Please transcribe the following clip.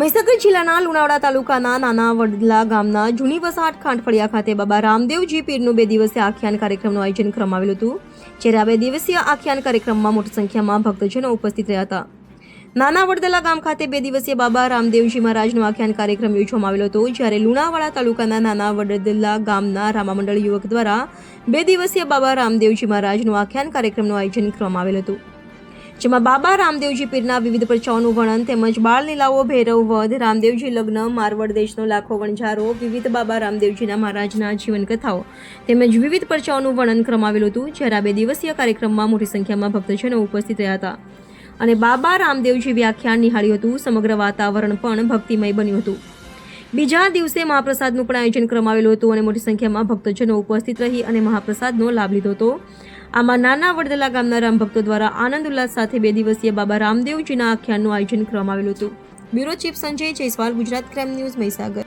મહીસાગર જિલ્લાના લુણાવાડા તાલુકાના નાના વડલા ગામના જૂની વસાહટ ખાંડફળિયા ખાતે બાબા રામદેવજી પીરનું બે દિવસીય આખ્યાન કાર્યક્રમનું આયોજન કરવામાં આવેલું હતું, જ્યારે આ બે દિવસીય આખ્યાન કાર્યક્રમમાં મોટી સંખ્યામાં ભક્તજનો ઉપસ્થિત રહ્યા હતા. નાના વડદલા ગામ ખાતે બે દિવસીય બાબા રામદેવજી મહારાજનો આખ્યાન કાર્યક્રમ યોજવામાં આવેલો હતો, જ્યારે લુણાવાડા તાલુકાના નાના વડદલા ગામના રામામંડળ યુવક દ્વારા બે દિવસીય બાબા રામદેવજી મહારાજનું આખ્યાન કાર્યક્રમનું આયોજન કરવામાં આવેલું હતું. જેમાં બાબા રામદેવજી પીરના વિવિધ પરચાઓનું વર્ણન તેમજ બાળ લીલાઓ, ભૈરવ વધ, રામદેવજી લગ્ન, મારવડ દેશનો લાખો વણઝારો, વિવિધ બાબા રામદેવજીના મહારાજના જીવન કથાઓ તેમજ વિવિધ પરચાઓનું વર્ણન કરવામાં હતું, જ્યારે આ બે દિવસીય કાર્યક્રમમાં મોટી સંખ્યામાં ભક્તજનો ઉપસ્થિત રહ્યા હતા. અને બાબા રામદેવજી વ્યાખ્યાન નિહાળ્યું હતું, સમગ્ર વાતાવરણ પણ ભક્તિમય બન્યું હતું. બીજા દિવસે મહાપ્રસાદનું પણ આયોજન કરવામાં આવેલું હતું અને મોટી સંખ્યામાં ભક્તજનો ઉપસ્થિત રહી અને મહાપ્રસાદનો લાભ લીધો હતો. આમાં નાના વડદલા ગામના રામ ભક્તો દ્વારા આનંદ ઉલ્લાસ સાથે બે દિવસીય બાબા રામદેવજીના આખ્યાનનું આયોજન કરવામાં આવેલું હતું. Bureau chief Sanjay Jaiswal, Gujarat crime news Mahisagar.